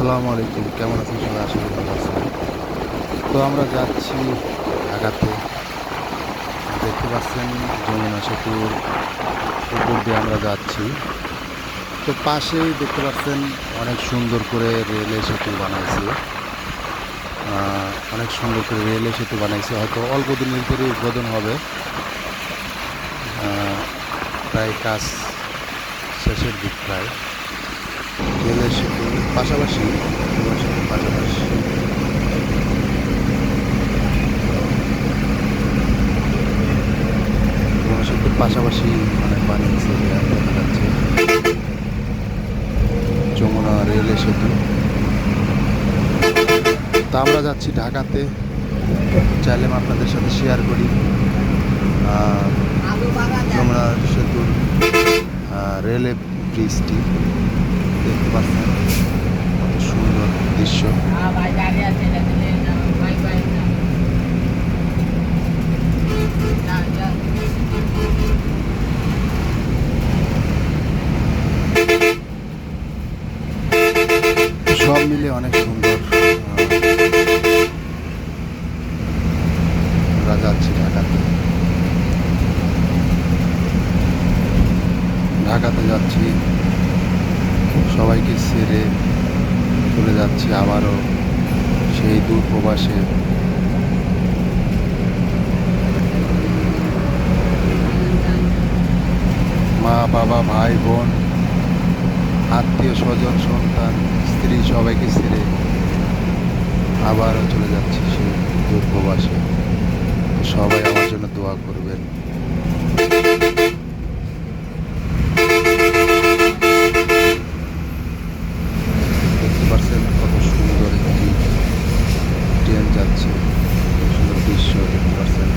আসসালামু আলাইকুম। কেমন আছেন সবাই? করি ভালো আছেন। তো আমরা যাচ্ছি ঢাকাতে। দেখতে পাচ্ছেন যমুনা সেতুর উপর দিয়ে আমরা যাচ্ছি। তো পাশেই দেখতে পাচ্ছেন অনেক সুন্দর করে রেলে সেতু বানাইছে। অনেক সুন্দর করে রেলে সেতু বানাইছে। হয়তো অল্প দিনের ভিতরে উদ্বোধন হবে। প্রায় কাজ শেষের দিক প্রায়। রেলের সেতুর পাশাপাশি পাশাপাশি। সেতুর পাশাপাশি মানে বানিয়েছে দেখা যাচ্ছে যমুনা রেলের সেতু তা। আমরা যাচ্ছি ঢাকাতে। চাইলে আমি আপনাদের সাথে শেয়ার করি। যমুনা সেতুর আহ, রেলে ব্রিজটি দেখতে পাচ্ছেন। কত সুন্দর দৃশ্য। সব মিলে অনেক সুন্দর। যাচ্ছি ঢাকাতে। ঢাকাতে যাচ্ছি। সবাইকে ছেড়ে চলে যাচ্ছি আবারও সেই দূর প্রবাসে। মা, বাবা, ভাই, বোন, আত্মীয়, স্বজন, সন্তান, স্ত্রী সবাইকে ছেড়ে আবারও চলে যাচ্ছি সেই দূর প্রবাসে। সবাই আমার জন্য দোয়া করবেন দেখতে পাচ্ছেন কত সুন্দর একটি ট্রেন যাচ্ছে কত সুন্দর দৃশ্য দেখতে পাচ্ছেন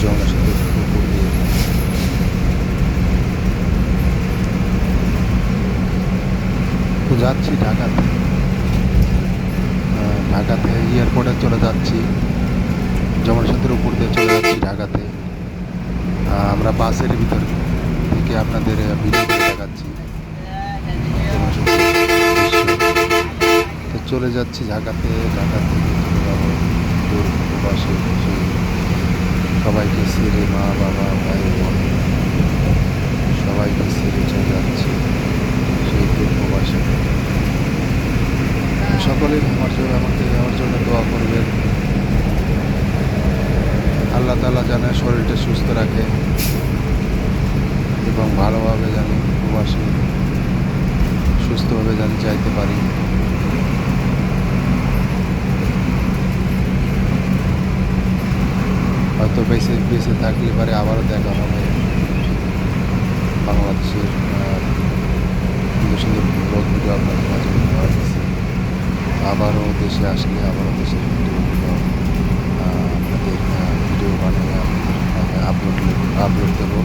যমুনা সেতুর উপর দিয়ে তো যাচ্ছি ঢাকাতে। ঢাকাতে এয়ারপোর্টে চলে যাচ্ছি। যমুনা সেতুর উপর দিয়ে চলে যাচ্ছি ঢাকাতে। আমরা বাসের ভিতর থেকে আপনাদের ভিডিও দেখাচ্ছি। তো চলে যাচ্ছি ঢাকাতে। ঢাকা থেকে চলে যাব দূর প্রবাসে সেই সবাইকে সেরে মা, বাবা, ভাই, বোন, সবাইকে ছেড়ে চলে যাচ্ছি। দূর প্রবাসে সকলেই আমার জন্য আমাকে আমার জন্য দোয়া করবেন। আল্লাহ তালা যেন শরীরটা সুস্থ রাখে এবং ভালোভাবে যেন প্রবাসী সুস্থভাবে যেন যাইতে পারি। হয়তো বেঁচে বেঁচে থাকলে পারে আবারও দেখা হবে। বাংলাদেশের সুন্দর সুন্দর ব্লগ ভিডিও আপনাদের মাঝে আসতেছে আবারও দেশে আসলে আবারও দেশের ভিডিওগুলো আপনাদের ভিডিও বানিয়ে আপনাদের আপলোড আপলোড দেবো।